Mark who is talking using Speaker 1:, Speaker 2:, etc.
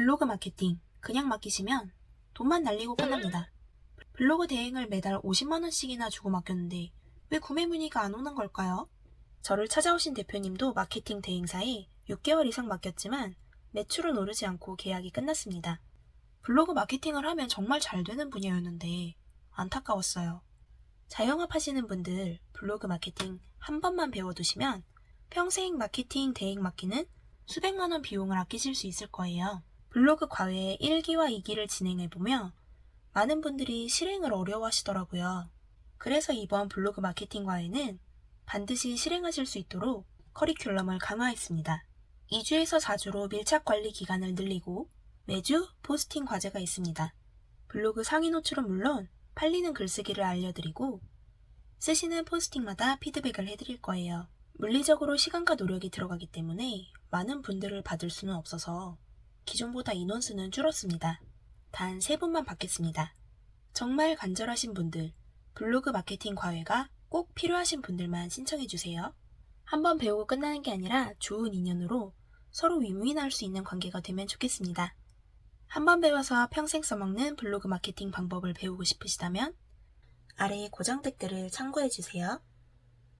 Speaker 1: 블로그 마케팅 그냥 맡기시면 돈만 날리고 끝납니다. 블로그 대행을 매달 50만원씩이나 주고 맡겼는데 왜 구매 문의가 안 오는 걸까요? 저를 찾아오신 대표님도 마케팅 대행사에 6개월 이상 맡겼지만 매출은 오르지 않고 계약이 끝났습니다. 블로그 마케팅을 하면 정말 잘 되는 분야였는데 안타까웠어요. 자영업 하시는 분들 블로그 마케팅 한 번만 배워두시면 평생 마케팅 대행 맡기는 수백만 원 비용을 아끼실 수 있을 거예요. 블로그 과외 1기와 2기를 진행해보며 많은 분들이 실행을 어려워하시더라고요. 그래서 이번 블로그 마케팅 과외는 반드시 실행하실 수 있도록 커리큘럼을 강화했습니다. 2주에서 4주로 밀착 관리 기간을 늘리고 매주 포스팅 과제가 있습니다. 블로그 상위 노출은 물론 팔리는 글쓰기를 알려드리고 쓰시는 포스팅마다 피드백을 해드릴 거예요. 물리적으로 시간과 노력이 들어가기 때문에 많은 분들을 받을 수는 없어서 기존보다 인원수는 줄었습니다. 단 3분만 받겠습니다. 정말 간절하신 분들, 블로그 마케팅 과외가 꼭 필요하신 분들만 신청해주세요. 한번 배우고 끝나는 게 아니라 좋은 인연으로 서로 위무인할 수 있는 관계가 되면 좋겠습니다. 한번 배워서 평생 써먹는 블로그 마케팅 방법을 배우고 싶으시다면 아래의 고정 댓글을 참고해주세요.